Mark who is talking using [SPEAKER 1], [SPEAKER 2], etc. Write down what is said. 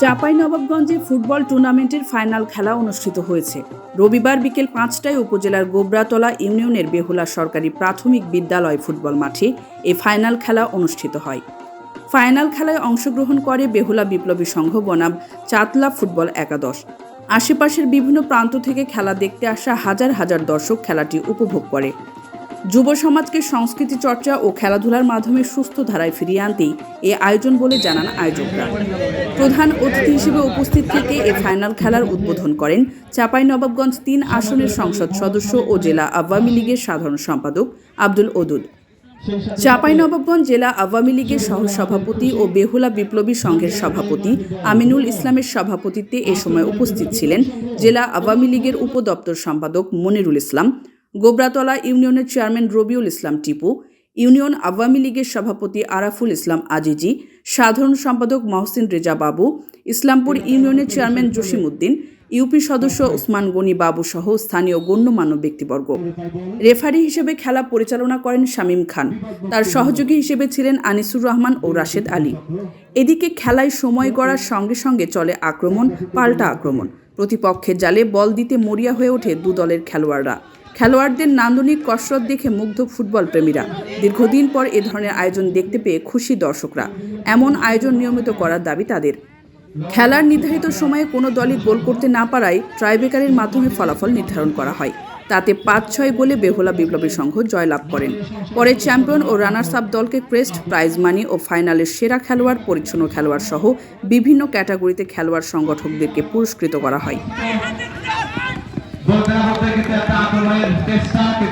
[SPEAKER 1] চাঁপাইনবাবগঞ্জে football টুর্নামেন্টের final খেলা অনুষ্ঠিত হয়েছে। রবিবার বিকেল পাঁচটায় উপজেলার গোবরাতলা ইউনিয়নের বেহুলা সরকারি প্রাথমিক বিদ্যালয় ফুটবল মাঠে এ ফাইনাল খেলা অনুষ্ঠিত হয়। ফাইনাল খেলায় অংশগ্রহণ করে বেহুলা বিপ্লবী সংঘ বনাম চাতলা ফুটবল একাদশ। আশেপাশের বিভিন্ন প্রান্ত থেকে খেলা দেখতে আসা হাজার হাজার দর্শক খেলাটি উপভোগ করে। যুব সমাজকে সংস্কৃতি চর্চা ও খেলাধুলার মাধ্যমে সুস্থ ধারায় ফিরিয়ে আনতেই এ আয়োজন বলে জানান আয়োজকরা। প্রধান অতিথি হিসেবে উপস্থিত থেকে এ ফাইনাল খেলার উদ্বোধন করেন চাঁপাইনবাবগঞ্জ তিন আসনের সংসদ সদস্য ও জেলা আওয়ামী লীগের সাধারণ সম্পাদক আব্দুল ওদুদ চাঁপাইনবাবগঞ্জ জেলা আওয়ামী লীগের সহসভাপতি ও বেহুলা বিপ্লবী সংঘের সভাপতি আমিনুল ইসলামের সভাপতিত্বে এ সময় উপস্থিত ছিলেন জেলা আওয়ামী লীগের উপদপ্তর সম্পাদক মনিরুল ইসলাম গোবরাতলা ইউনিয়নের চেয়ারম্যান রবিউল ইসলাম টিপু, ইউনিয়ন আওয়ামী লীগের সভাপতি আরাফুল ইসলাম আজিজি, সাধারণ সম্পাদক মহসিন রেজা বাবু, ইসলামপুর ইউনিয়নের চেয়ারম্যান জসিম উদ্দিন ইউপি সদস্য উসমান গনি বাবু সহ স্থানীয় গণ্যমান্য ব্যক্তিবর্গ। রেফারি হিসেবে খেলা পরিচালনা করেন শামীম খান। তার সহযোগী হিসেবে ছিলেন আনিসুর রহমান ও রাশেদ আলী। এদিকে খেলায় সময় গড়ার সঙ্গে সঙ্গে চলে আক্রমণ, পাল্টা আক্রমণ। প্রতিপক্ষের জালে বল দিতে মরিয়া হয়ে ওঠে দু দলের খেলোয়াড়রা। খেলোয়াড়দের নান্দনিক কসরত দেখে মুগ্ধ ফুটবল প্রেমীরা দীর্ঘদিন পর এ ধরনের আয়োজন দেখতে পেয়ে খুশি দর্শকরা। এমন আয়োজন নিয়মিত করার দাবি তাদের। খেলার নির্ধারিত সময়ে কোনো দলই গোল করতে না পারায় ট্রাইবেকারের মাধ্যমে ফলাফল নির্ধারণ করা হয়। তাতে পাঁচ ছয় গোলে বেহুলা বিপ্লবী সংঘ জয়লাভ করেন। পরে চ্যাম্পিয়ন ও রানার্স আপ দলকে ক্রেস্ট, প্রাইজ মানি ও ফাইনালের সেরা খেলোয়াড়, পরিচ্ছন্ন খেলোয়াড় সহ বিভিন্ন ক্যাটাগরিতে খেলোয়াড় সংগঠকদেরকে পুরস্কৃত করা হয়।
[SPEAKER 2] বলতে বলতে কিন্তু একটা আক্রমণের চেষ্টা